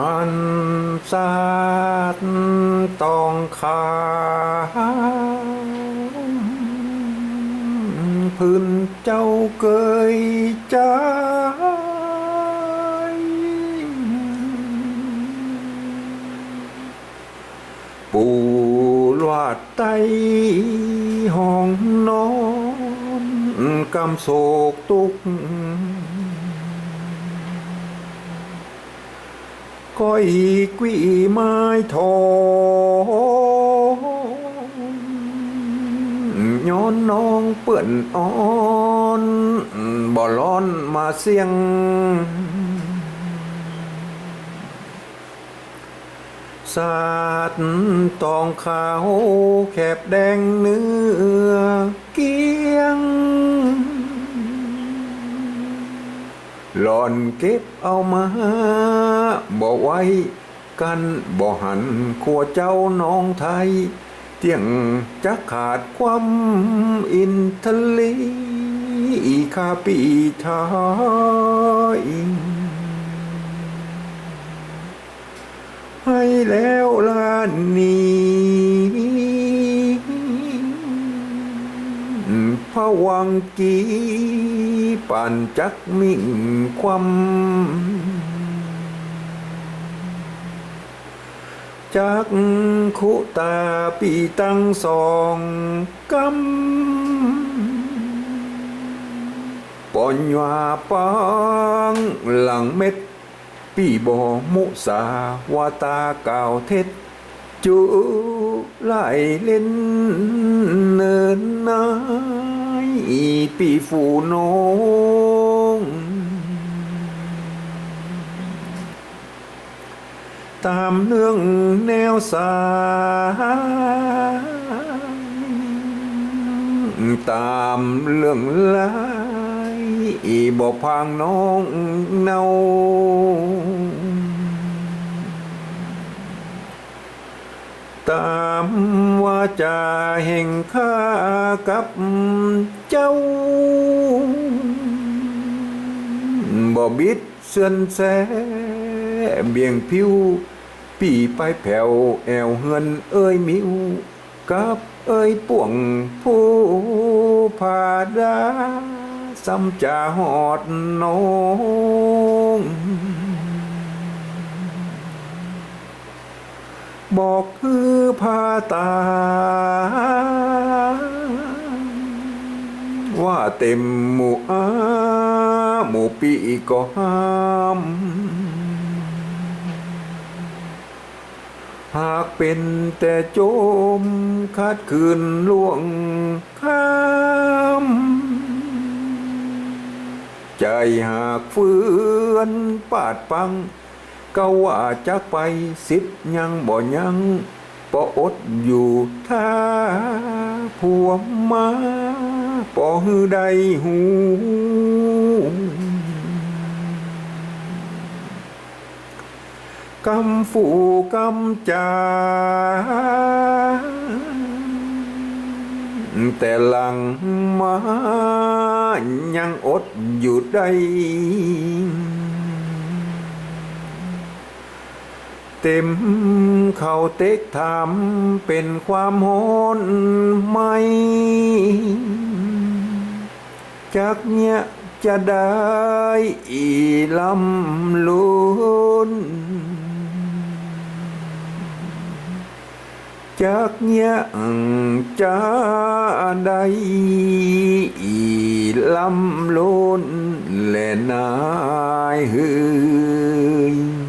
หันสาดตองขาพื้นเจ้าเกยใจปูลวาดไตห้องนอนกำโศกตุก ก้อยกุ้ยไม้ทองย้อนน้องเปื่อนอ่อนบ่ร้อนมาเสียง สาดตองขาวแคบแดงเนื้อเกียง หลอนเก็บเอามาบ่ไว้กันบ่หันขัวเจ้าน้องไทย เตียงจะขาดความอินทลีข้าปีทายให้แล้วลานนี้ วังกีป่านจักมิ่งความจักขุตาปีตั้งสองกำปอนยวาปังหลังเม็ด ปีบอมุสาวาตาเก่าเท็จจูไหลเล่นเนินนา ปีฝูน้องตามเนื่องแนวสายตามเรื่องลายบอกพางน้องเนา ตามว่าจะแห่งข้ากับเจ้า บ่บิดเสื่อนแสเบี่ยงผิวปีไปแผ่วแอวเฮือนเอ้ยมิวกับเอ้ยป่วงผู้ผาดาซ้ำจะหอดน้อง บอกคือพาตา ว่าเต็มหมู่อาหมู่ปีก็ห้ามหากเป็นแต่โจมคาดคืนล่วงข้ามใจหากฟื้นปาดปัง ก็ว่าจักไปสิบยังบ่ยังปออดอยู่ท่าผัวมาปอหือใดหูกำฝูกำจาแต่หลังมายังอดอยู่ได้ เต็มเขาเต็กทำเป็นความโหนไหม จากเนี้ยจะได้อีลำลุนจากเนี้ยจะได้อีลำลุนและนายหือ